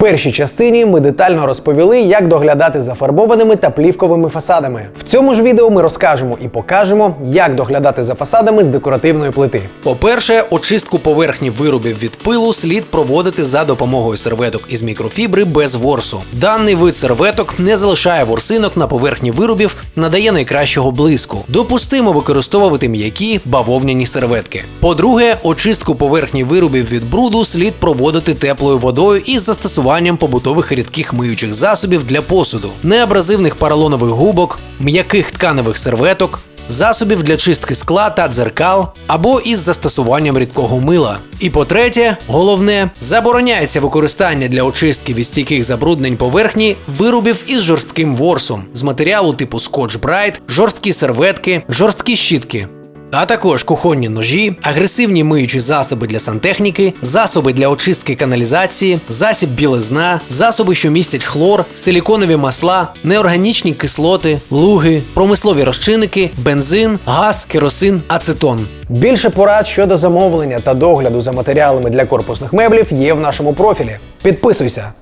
першій частині ми детально розповіли, як доглядати за фарбованими та плівковими фасадами. В цьому ж відео ми розкажемо і покажемо, як доглядати за фасадами з декоративної плити. По-перше, очистку поверхні виробів від пилу слід проводити за допомогою серветок із мікрофібри без ворсу. Даний вид серветок не залишає ворсинок на поверхні виробів, надає найкращого блиску. Допустимо використовувати м'які бавовняні серветки. По-друге, очистку поверхні виробів від бруду слід проводити теплою водою із застосуванням побутових рідких миючих засобів для посуду, неабразивних поролонових губок, м'яких тканевих серветок, засобів для чистки скла та дзеркал або із застосуванням рідкого мила. І по-третє, головне, забороняється використання для очистки від стійких забруднень поверхні виробів із жорстким ворсом з матеріалу типу Brite, жорсткі серветки, жорсткі щітки. А також кухонні ножі, агресивні миючі засоби для сантехніки, засоби для очистки каналізації, засіб білизна, засоби, що містять хлор, силіконові масла, неорганічні кислоти, луги, промислові розчинники, бензин, газ, керосин, ацетон. Більше порад щодо замовлення та догляду за матеріалами для корпусних меблів є в нашому профілі. Підписуйся.